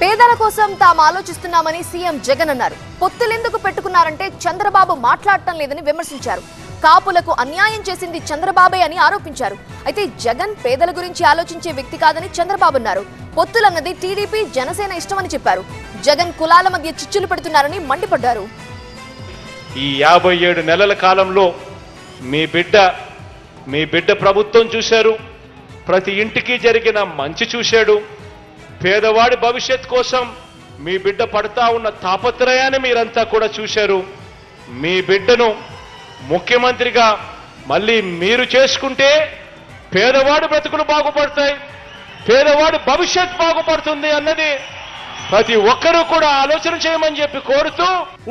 పేదల కోసం తాము ఆలోచిస్తున్నామని సీఎం జగన్ అన్నారు. పొత్తులెందుకు పెట్టుకున్నారంటే చంద్రబాబు మాట్లాడటం లేదని విమర్శించారు. కాపులకు అన్యాయం చేసింది చంద్రబాబే అని ఆరోపించారు. అయితే జగన్ పేదల గురించి ఆలోచించే వ్యక్తి కాదని చంద్రబాబు అన్నారు. పొత్తులన్నది టీడీపీ జనసేన ఇష్టమని చెప్పారు. జగన్ కులాల మధ్య చిచ్చులు పెడుతున్నారని మండిపడ్డారు. ఈ యాభై ఏడు నెలల కాలంలో మీ బిడ్డ మీ బిడ్డ ప్రభుత్వం చూశారు. ప్రతి ఇంటికి జరిగిన మంచి చూశాడు. పేదవాడి భవిష్యత్ కోసం మీ బిడ్డ పడతా ఉన్న తాపత్రయాన్ని మీరంతా కూడా చూశారు. మీ బిడ్డను ముఖ్యమంత్రిగా మళ్ళీ మీరు చేసుకుంటే పేదవాడి బ్రతుకులు బాగుపడతాయి పేదవాడి భవిష్యత్ బాగుపడుతుంది అన్నది ప్రతి ఒక్కరూ కూడా ఆలోచన చేయమని చెప్పి కోరుతూ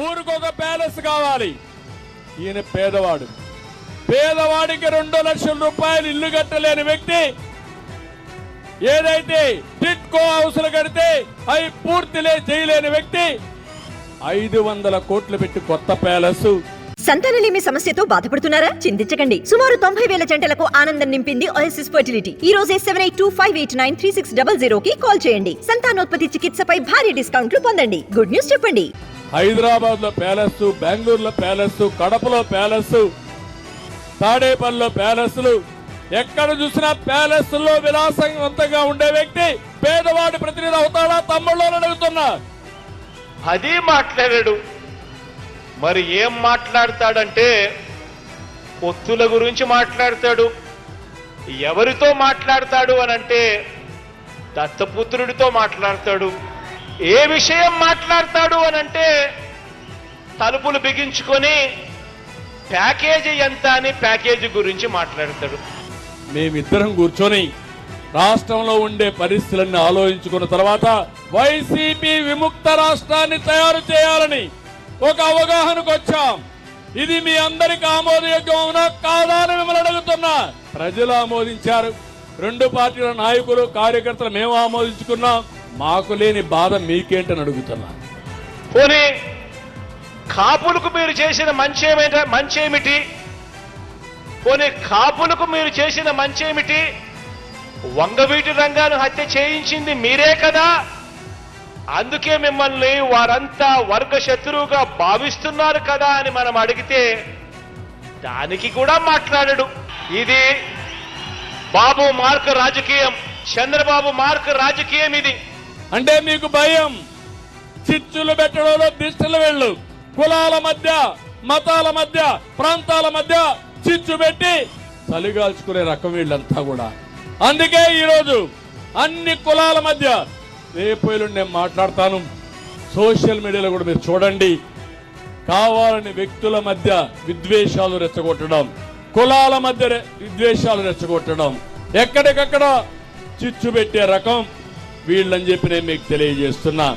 ఊరికొక ప్యాలెస్ కావాలి. ఈయన పేదవాడు. పేదవాడికి రెండు లక్షల రూపాయలు ఇల్లు కట్టలేని వ్యక్తి ఏదైతే టిట్కో హౌస్లు కడితే అవి పూర్తిలే చేయలేని వ్యక్తి ఐదు వందల కోట్లు పెట్టి కొత్త ప్యాలెస్. సంతానలేమి సమస్యతో బాధపడుతున్నారా? చింతించకండి. సుమారు తొంభై వేల జంటలకు ఆనందం నింపింది ఓఎస్ఎస్ ఫర్టిలిటీ ఈ రోజే seven eight two five eight nine three six double zero కి కాల్ చేయండి. సంతానోత్పత్తి చికిత్సపై భారీ డిస్కౌంట్లు పొందండి. గుడ్ న్యూస్ చెప్పండి. హైదరాబాద్లో ప్యాలెస్ బెంగళూరులో ప్యాలెస్ కడపలో ప్యాలెస్ తాడేపల్లిలో ప్యాలెస్లు ఎక్కడ చూసినా ప్యాలెస్లో విలాసవంతంగా ఉండే వ్యక్తి పేదవాడి ప్రతినిధి అవుతాడా? తమ్ముళ్ళు అడుగుతున్నా అది మాట్లాడాడు. మరి ఏం మాట్లాడతాడంటే పొత్తుల గురించి మాట్లాడతాడు. ఎవరితో మాట్లాడతాడు అని అంటే దత్తపుత్రుడితో మాట్లాడతాడు. ఏ విషయం మాట్లాడతాడు అని అంటే తలుపులు బిగించుకొని ప్యాకేజీ ఎంత అని ప్యాకేజీ గురించి మాట్లాడతాడు. మేమిద్దరం కూర్చొని రాష్ట్రంలో ఉండే పరిస్థితులన్నీ ఆలోచించుకున్న తర్వాత వైసీపీ విముక్త రాష్ట్రాన్ని తయారు చేయాలని ఒక అవగాహనకు వచ్చాం. ఇది మీ అందరికి ఆమోదయోగ్యం అవునా కాదా అని మిమ్మల్ని అడుగుతున్నా. ప్రజలు ఆమోదించారు. రెండు పార్టీల నాయకులు కార్యకర్తలు మేము ఆమోదించుకున్నాం. మాకు లేని బాధ మీకేంటని అడుగుతున్నా. పోనీ కాపులకు మీరు చేసిన మంచి ఏమిట మంచి ఏమిటి పోనీ కాపులకు మీరు చేసిన మంచి ఏమిటి? వంగవీటి రంగాను హత్య చేయించింది మీరే కదా? అందుకే మిమ్మల్ని వారంతా వర్గ శత్రువుగా భావిస్తున్నారు కదా అని మనం అడిగితే దానికి కూడా మాట్లాడడు. ఇది బాబు మార్క్ రాజకీయం చంద్రబాబు మార్క్ రాజకీయం ఇది. అంటే మీకు భయం. చిచ్చులు పెట్టడంలో దిష్టలు వెళ్ళు. కులాల మధ్య మతాల మధ్య ప్రాంతాల మధ్య చిచ్చు పెట్టి చలిగాల్చుకునే రకం వీళ్ళంతా కూడా. అందుకే ఈరోజు అన్ని కులాల మధ్య రేపు ఎల్లుండి నేను మాట్లాడతాను. సోషల్ మీడియాలో కూడా మీరు చూడండి. కావాలని వ్యక్తుల మధ్య విద్వేషాలు రెచ్చగొట్టడం కులాల మధ్య విద్వేషాలు రెచ్చగొట్టడం ఎక్కడికక్కడ చిచ్చు పెట్టే రకం వీళ్ళని చెప్పి నేను మీకు తెలియజేస్తున్నా.